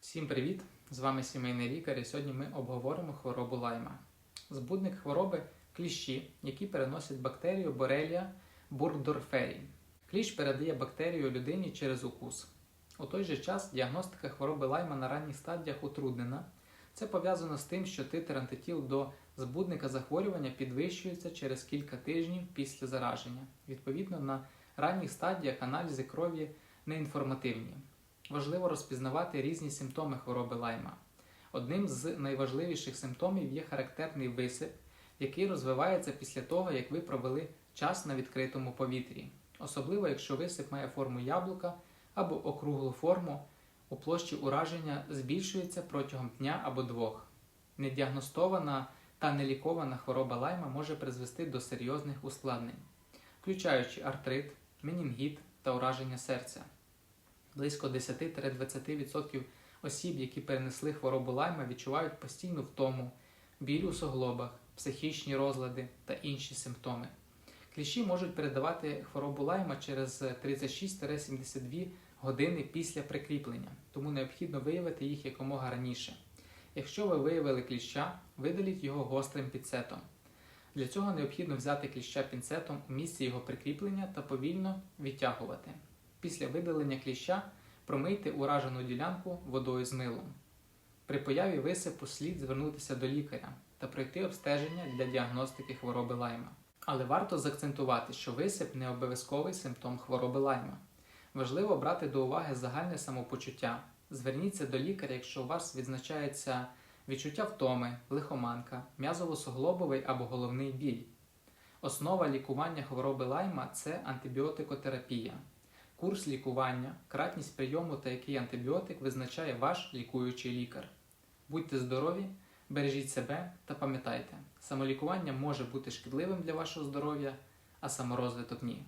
Всім привіт! З вами сімейний лікар і сьогодні ми обговоримо хворобу лайма. Збудник хвороби кліщі, які переносять бактерію Борелія бургдорферій. Кліщ передає бактерію людині через укус. У той же час діагностика хвороби лайма на ранніх стадіях утруднена. Це пов'язано з тим, що титр антитіл до збудника захворювання підвищується через кілька тижнів після зараження. Відповідно, на ранніх стадіях аналізи крові неінформативні. Важливо розпізнавати різні симптоми хвороби лайма. Одним з найважливіших симптомів є характерний висип, який розвивається після того, як ви провели час на відкритому повітрі, особливо якщо висип має форму яблука або округлу форму, у площі ураження збільшується протягом дня або двох. Недіагностована та нелікована хвороба лайма може призвести до серйозних ускладнень, включаючи артрит, менінгіт та ураження серця. Близько 10-20% осіб, які перенесли хворобу лайма, відчувають постійну втому, біль у суглобах, психічні розлади та інші симптоми. Кліщі можуть передавати хворобу лайма через 36-72 години після прикріплення, тому необхідно виявити їх якомога раніше. Якщо ви виявили кліща, видаліть його гострим пінцетом. Для цього необхідно взяти кліща пінцетом у місці його прикріплення та повільно відтягувати. Після видалення кліща промийте уражену ділянку водою з милом. При появі висипу слід звернутися до лікаря та пройти обстеження для діагностики хвороби лайма. Але варто заакцентувати, що висип не обов'язковий симптом хвороби лайма. Важливо брати до уваги загальне самопочуття. Зверніться до лікаря, якщо у вас відзначається відчуття втоми, лихоманка, м'язово-суглобовий або головний біль. Основа лікування хвороби лайма це антибіотикотерапія. Курс лікування, кратність прийому та який антибіотик визначає ваш лікуючий лікар. Будьте здорові, бережіть себе та пам'ятайте, самолікування може бути шкідливим для вашого здоров'я, а саморозвиток ні.